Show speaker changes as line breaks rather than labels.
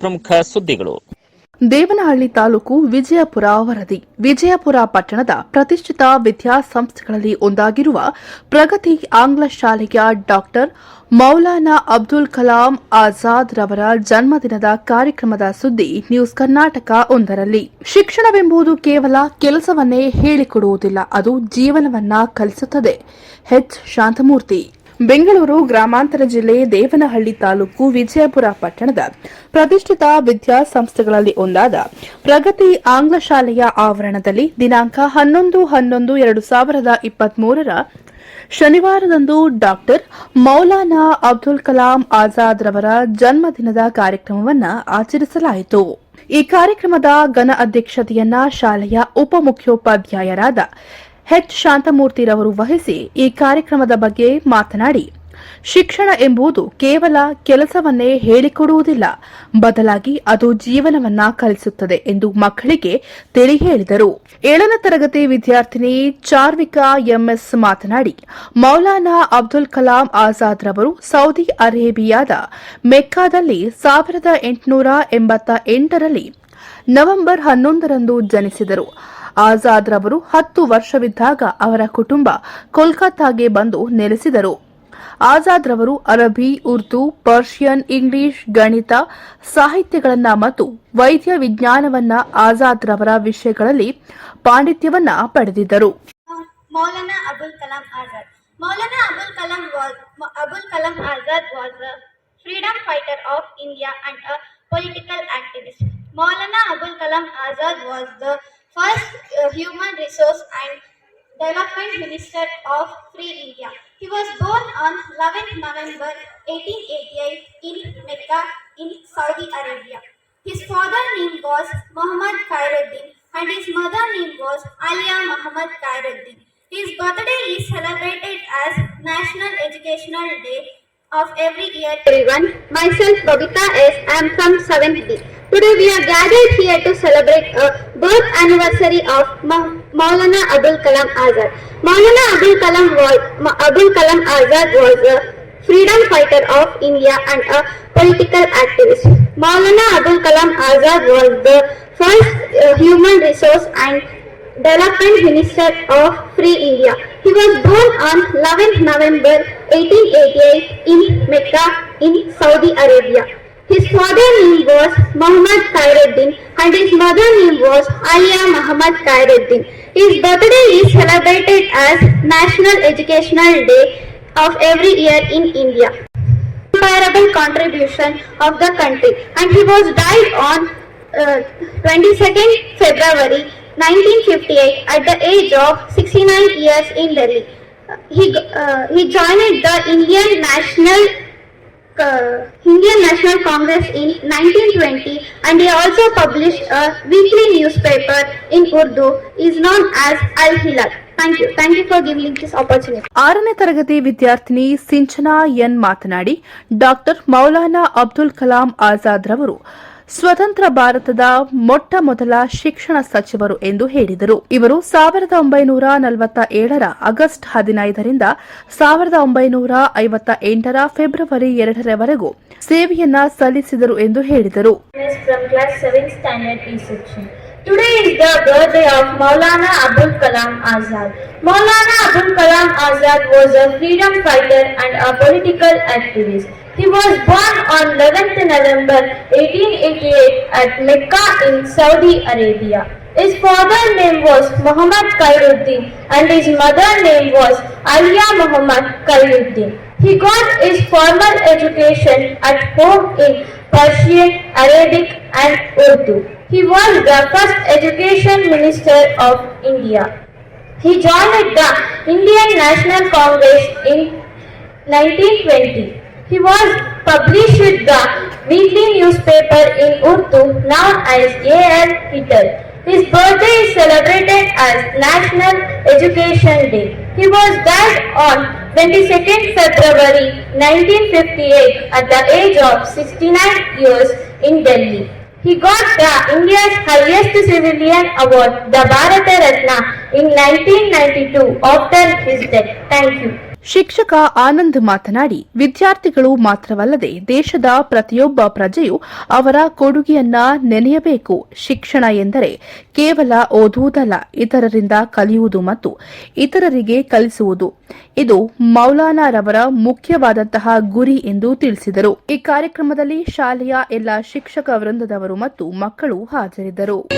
ಪ್ರಮುಖ ಸುದ್ದಿಗಳು.
ದೇವನಹಳ್ಳಿ ತಾಲೂಕು ವಿಜಯಪುರ ವರದಿ. ವಿಜಯಪುರ ಪಟ್ಟಣದ ಪ್ರತಿಷ್ಠಿತ ವಿದ್ಯಾಸಂಸ್ಥೆಗಳಲ್ಲಿ ಒಂದಾಗಿರುವ ಪ್ರಗತಿ ಆಂಗ್ಲ ಶಾಲೆಯ ಡಾಕ್ಟರ್ ಮೌಲಾನಾ ಅಬ್ದುಲ್ ಕಲಾಂ ಆಜಾದ್ ರವರ ಜನ್ಮದಿನದ ಕಾರ್ಯಕ್ರಮದ ಸುದ್ದಿ ನ್ಯೂಸ್ ಕರ್ನಾಟಕ ಒಂದರಲ್ಲಿ. ಶಿಕ್ಷಣವೆಂಬುದು ಕೇವಲ ಕೆಲಸವನ್ನೇ ಹೇಳಿಕೊಡುವುದಿಲ್ಲ, ಅದು ಜೀವನವನ್ನ ಕಲಿಸುತ್ತದೆ. ಹೆಚ್ ಶಾಂತಮೂರ್ತಿ. ಬೆಂಗಳೂರು ಗ್ರಾಮಾಂತರ ಜಿಲ್ಲೆ ದೇವನಹಳ್ಳಿ ತಾಲೂಕು ವಿಜಯಪುರ ಪಟ್ಟಣದ ಪ್ರತಿಷ್ಠಿತ ವಿದ್ಯಾಸಂಸ್ಥೆಗಳಲ್ಲಿ ಒಂದಾದ ಪ್ರಗತಿ ಆಂಗ್ಲ ಶಾಲೆಯ ಆವರಣದಲ್ಲಿ ದಿನಾಂಕ ಹನ್ನೊಂದು ಹನ್ನೊಂದು ಎರಡು ಸಾವಿರದ ಇಪ್ಪತ್ಮೂರರ ಶನಿವಾರದಂದು ಡಾಕ್ಟರ್ ಮೌಲಾನಾ ಅಬ್ದುಲ್ ಕಲಾಂ ಆಜಾದ್ ರವರ ಜನ್ಮದಿನದ ಕಾರ್ಯಕ್ರಮವನ್ನು ಆಚರಿಸಲಾಯಿತು. ಈ ಕಾರ್ಯಕ್ರಮದ ಘನ ಅಧ್ಯಕ್ಷತೆಯನ್ನ ಶಾಲೆಯ ಉಪಮುಖ್ಯೋಪಾಧ್ಯಾಯರಾದ ಎಚ್ ಶಾಂತಮೂರ್ತಿರವರು ವಹಿಸಿ ಈ ಕಾರ್ಯಕ್ರಮದ ಬಗ್ಗೆ ಮಾತನಾಡಿ, ಶಿಕ್ಷಣ ಎಂಬುದು ಕೇವಲ ಕೆಲಸವನ್ನೇ ಹೇಳಿಕೊಡುವುದಿಲ್ಲ, ಬದಲಾಗಿ ಅದು ಜೀವನವನ್ನ ಕಲಿಸುತ್ತದೆ ಎಂದು ಮಕ್ಕಳಿಗೆ ತಿಳಿ ಹೇಳಿದರು ಏಳನೇ ತರಗತಿ ವಿದ್ಯಾರ್ಥಿನಿ ಚಾರ್ವಿಕಾ ಎಂಎಸ್ ಮಾತನಾಡಿ, ಮೌಲಾನಾ ಅಬ್ದುಲ್ ಕಲಾಂ ಆಜಾದ್ ರವರು ಸೌದಿ ಅರೇಬಿಯಾದ ಮೆಕ್ಕಾದಲ್ಲಿ ಸಾವಿರದ ಎಂಟುನೂರ ಎಂಬತ್ತ ಎಂಟರಲ್ಲಿ ನವೆಂಬರ್ ಹನ್ನೊಂದರಂದು ಜನಿಸಿದರು. ಆಜಾದ್ ರವರು ಹತ್ತು ವರ್ಷವಿದ್ದಾಗ ಅವರ ಕುಟುಂಬ ಕೋಲ್ಕತ್ತಾಗೆ ಬಂದು ನೆಲೆಸಿದರು. ಆಜಾದ್ ರವರು ಅರಬಿ, ಉರ್ದು, ಪರ್ಷಿಯನ್, ಇಂಗ್ಲಿಷ್, ಗಣಿತ, ಸಾಹಿತ್ಯಗಳನ್ನ ಮತ್ತು ವೈದ್ಯ ವಿಜ್ಞಾನವನ್ನ ಆಜಾದ್ ರವರ ವಿಷಯಗಳಲ್ಲಿ ಪಾಂಡಿತ್ಯವನ್ನ ಪಡೆದಿದ್ದರು.
freedom fighter of india and a first uh, human resource and development minister of Free India. He was born on 11th November 1888 in Mecca in Saudi Arabia. His father name was Muhammad Khairuddin and his mother name was Alia Muhammad Khairuddin. His birthday is celebrated as National Educational Day of every year. Everyone, myself Babita S. I am from 7th D. Today we are gathered here to celebrate a birth anniversary of Ma- Maulana Abul Kalam Azad. Maulana Abul Kalam was Ma- Abul Kalam Azad was a freedom fighter of India and a political activist. Maulana Abul Kalam Azad was the first uh, human resource and development minister of Free India. He was born on 11th November 1888 in Mecca in Saudi Arabia. His father Muhammad Khairuddin and his mother name was Alia Muhammad Khairuddin. His birthday is celebrated as National Educational Day of every year in India. Incomparable contribution of the country and he was died on uh, 22nd February 1958 at the age of 69 years in Delhi. He, uh, he joined the Indian National Indian National Congress in 1920 and he also published a weekly newspaper in Urdu is known as Al Hilal. Thank you. Thank you for giving this opportunity.
ಆರನೇ ತರಗತಿ ವಿದ್ಯಾರ್ಥಿನಿ Sinchana N ಮಾತನಾಡಿ doctor Maulana Abdul Kalam Azad ರವರು ಸ್ವತಂತ್ರ ಭಾರತದ ಮೊಟ್ಟ ಮೊದಲ ಶಿಕ್ಷಣ ಸಚಿವರು ಎಂದು ಹೇಳಿದರು ಇವರು ಸಾವಿರದ ಒಂಬೈನೂರ ನಲವತ್ತ ಏಳರ ಆಗಸ್ಟ್ ಹದಿನೈದರಿಂದ ಸಾವಿರದ ಒಂಬೈನೂರ ಐವತ್ತ ಎಂಟರ ಫೆಬ್ರವರಿ ಎರಡರವರೆಗೂ ಸೇವೆಯನ್ನ ಸಲ್ಲಿಸಿದರು ಎಂದು ಹೇಳಿದರು
is from class 7th standard E section. Today is the birthday of Maulana Abul Kalam Azad. Maulana Abul Kalam Azad was a freedom fighter and a political activist. He was born on 11th November 1888 at Mecca in Saudi Arabia. His father name was Muhammad Khairuddin and his mother name was Aliya Muhammad Khairuddin. He got his formal education at home in Persian, Arabic and Urdu. He was the first education minister of India. He joined the Indian National Congress in 1920. He was published with the weekly newspaper in Urdu known as A.L. Hitler. His birthday is celebrated as National Education Day. He was died on 22nd February 1958 at the age of 69 years in Delhi. He got the India's highest civilian award, the Bharata Ratna, in 1992 after his death. Thank you.
ಶಿಕ್ಷಕ ಆನಂದ್ ಮಾತನಾಡಿ, ವಿದ್ಯಾರ್ಥಿಗಳು ಮಾತ್ರವಲ್ಲದೆ ದೇಶದ ಪ್ರತಿಯೊಬ್ಬ ಪ್ರಜೆಯು ಅವರ ಕೊಡುಗೆಯನ್ನ ನೆನೆಯಬೇಕು. ಶಿಕ್ಷಣ ಎಂದರೆ ಕೇವಲ ಓದುವುದಲ್ಲ, ಇತರರಿಂದ ಕಲಿಯುವುದು ಮತ್ತು ಇತರರಿಗೆ ಕಲಿಸುವುದು. ಇದು ಮೌಲಾನಾರವರ ಮುಖ್ಯವಾದಂತಹ ಗುರಿ ಎಂದು ತಿಳಿಸಿದರು. ಈ ಕಾರ್ಯಕ್ರಮದಲ್ಲಿ ಶಾಲೆಯ ಎಲ್ಲ ಶಿಕ್ಷಕ ವೃಂದದವರು ಮತ್ತು ಮಕ್ಕಳು ಹಾಜರಿದ್ದರು.